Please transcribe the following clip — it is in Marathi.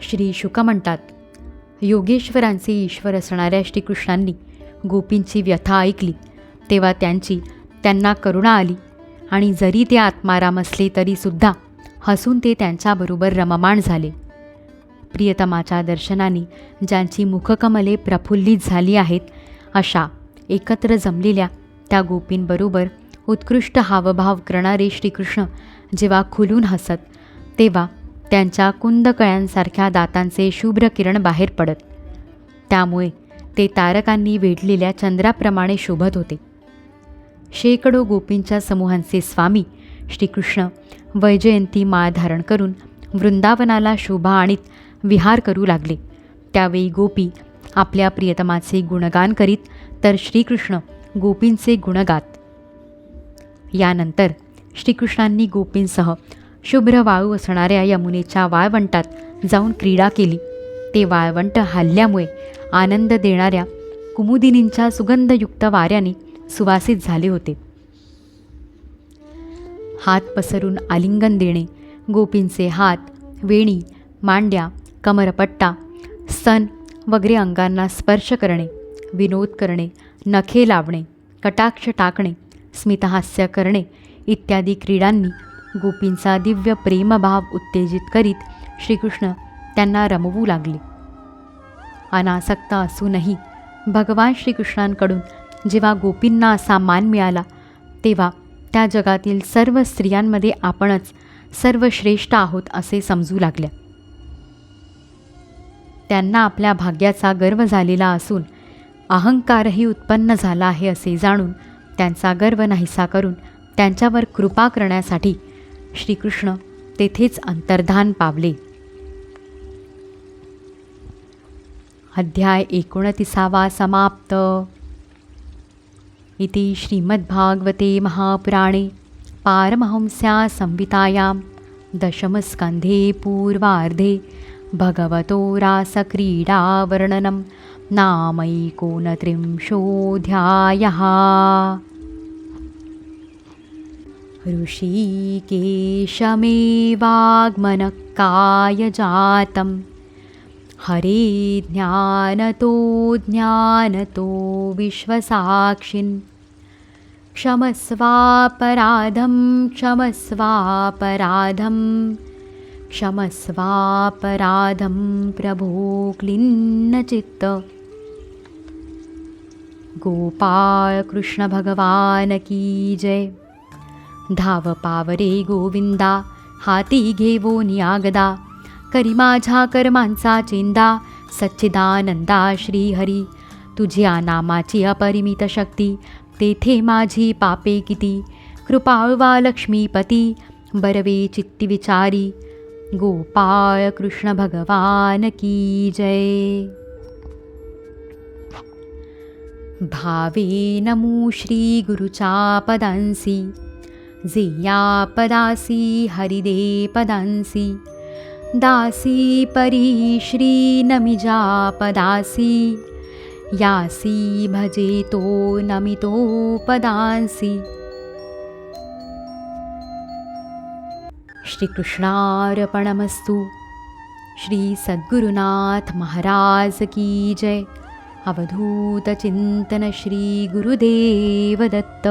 श्री शुक म्हणतात योगेश्वरांचे ईश्वर असणाऱ्या श्रीकृष्णांनी गोपींची व्यथा ऐकली तेव्हा त्यांची त्यांना करुणा आली आणि जरी ते आत्माराम असले तरीसुद्धा हसून ते त्यांच्याबरोबर रममाण झाले. प्रियतमाच्या दर्शनाने ज्यांची मुखकमले प्रफुल्लित झाली आहेत अशा एकत्र जमलेल्या त्या गोपींबरोबर उत्कृष्ट हावभाव करणारे श्रीकृष्ण जेव्हा खुलून हसत तेव्हा त्यांच्या कुंदकळ्यांसारख्या दातांचे शुभ्र किरण बाहेर पडत. त्यामुळे ते तारकांनी वेढलेल्या चंद्राप्रमाणे शोभत होते. शेकडो गोपींच्या समूहांचे स्वामी श्रीकृष्ण वैजयंती माळ धारण करून वृंदावनाला शोभा आणीत विहार करू लागले. त्यावेळी गोपी आपल्या प्रियतमाचे गुणगान करीत तर श्रीकृष्ण गोपींचे गुणगात. यानंतर श्रीकृष्णांनी गोपींसह शुभ्र वाळू असणाऱ्या यमुनेच्या वाळवंटात जाऊन क्रीडा केली. ते वाळवंट हल्ल्यामुळे आनंद देणाऱ्या कुमुदिनींच्या सुगंधयुक्त वाऱ्याने सुवासित झाले होते. हात पसरून आलिंगन देणे गोपींचे हात वेणी मांड्या कमरपट्टा सन वगैरे अंगांना स्पर्श करणे विनोद करणे नखे लावणे कटाक्ष टाकणे स्मितहास्य करणे इत्यादी क्रीडांनी गोपींचा दिव्य प्रेमभाव उत्तेजित करीत श्रीकृष्ण त्यांना रमवू लागले. अनासक्त असूनही भगवान श्रीकृष्णांकडून जेव्हा गोपींना असा मान मिळाला तेव्हा त्या जगातील सर्व स्त्रियांमध्ये आपणच सर्वश्रेष्ठ आहोत असे समजू लागल्या. त्यांना आपल्या भाग्याचा गर्व झालेला असून अहंकारही उत्पन्न झाला आहे असे जाणून त्यांचा गर्व नाहीसा करून त्यांच्यावर कृपा करण्यासाठी श्रीकृष्ण तेथेच अंतर्धान पावले. अध्याय एकोणतिसावा समाप्त. इति श्रीमद्भागवते महापुराणे पारमहंस्या संहितायां दशमस्कन्धे पूर्वार्धे भगवतो रासक्रीडावर्णनं नामैकोनत्रिंशोऽध्यायः. ऋषिकेशमेवाग्मनकायजातं हरे ज्ञानतो ज्ञानतो विश्वसाक्षिन्। क्षमस्वापराधं क्षमस्वापराधं क्षमस्वापराधं प्रभो क्लिन्नचित्त। गोपाळ कृष्ण भगवान की जय धाव पावरे गोविंदा हाती घेवो नियागदा करी माझ्या कर्मांचा चेंदा सच्चिदानंदा श्रीहरी तुझ्या नामाची अपरिमित शक्ती तेथे माझी पापे किती कृपाळवा लक्ष्मीपती बरवे चित्ती विचारी गोपाळ कृष्ण भगवान की जय भावे नमो श्रीगुरुच्या पदांसी जे या पदासी हरिदे पदांसी दासी परी श्री नमिजा पदासी यासी भजेतो नमितो पदांसी श्रीकृष्णार्पणमस्तु। श्री सद्गुरुनाथ महाराज की जय। अवधूत चिंतन श्री गुरुदेव दत्त